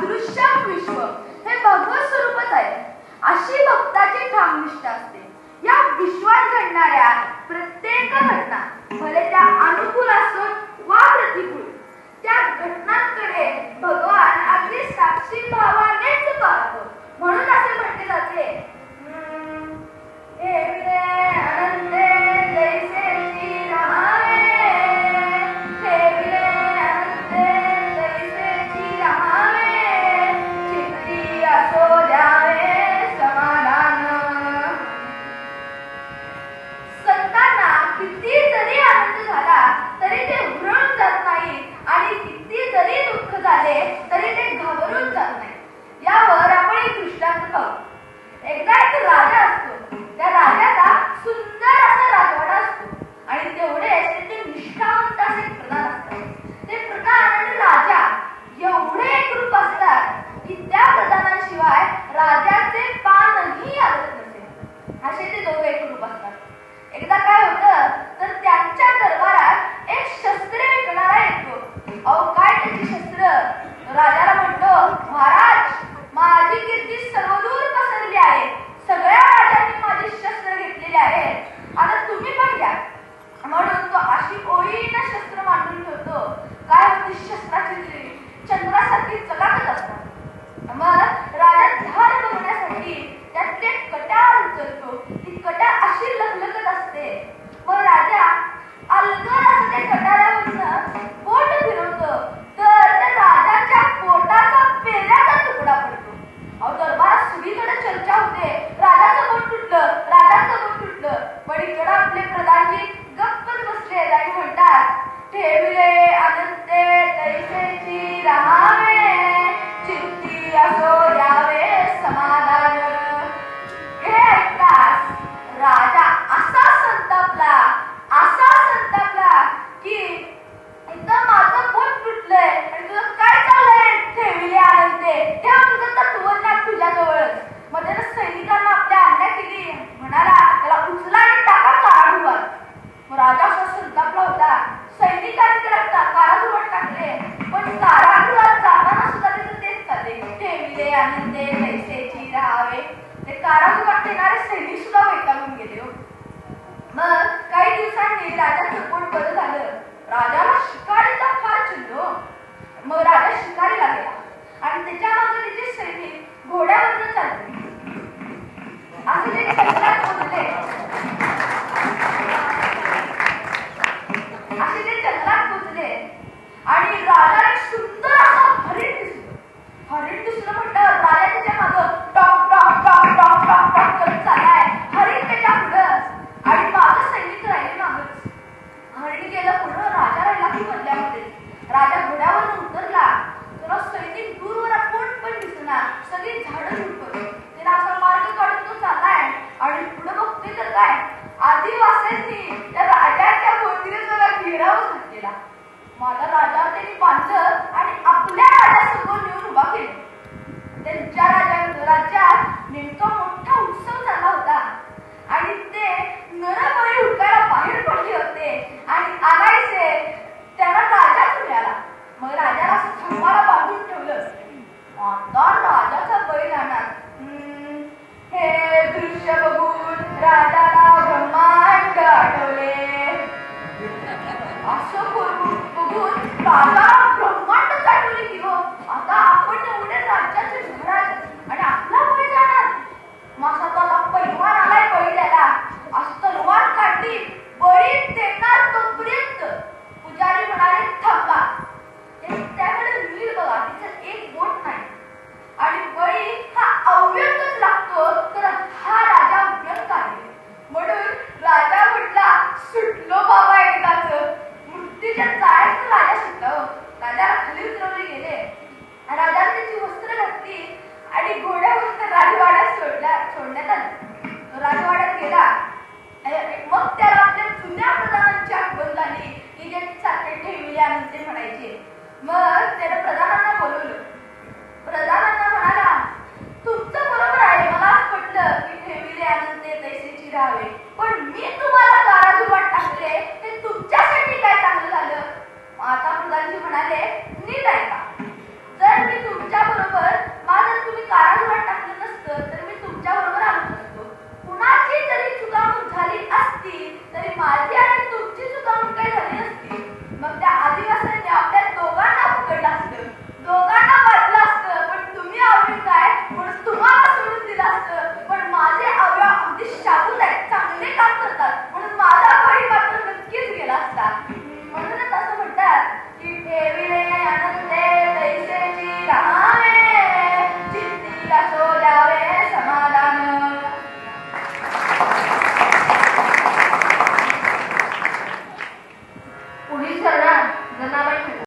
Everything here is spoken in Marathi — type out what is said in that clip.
अदृश्यात विश्व. हे भगवत स्वरूपच आहे. अशी भक्ताची ठाम निष्ठा असते. या विश्वात घडणाऱ्या प्रत्येक घटना भले त्या अनुकूल असो झाले तरी ते घाबरून जात नाही यावर आपण एक दृष्टांत पाहू. एकदा एक राजा claro. घडावानंतर Daddy, आनंदे जैसे चिरावे पण मी तुम्हाला कारागृहात टाकले ते तुमच्यासाठी काय चांगलं झालं? माता मुलांची म्हणाले नीट ऐका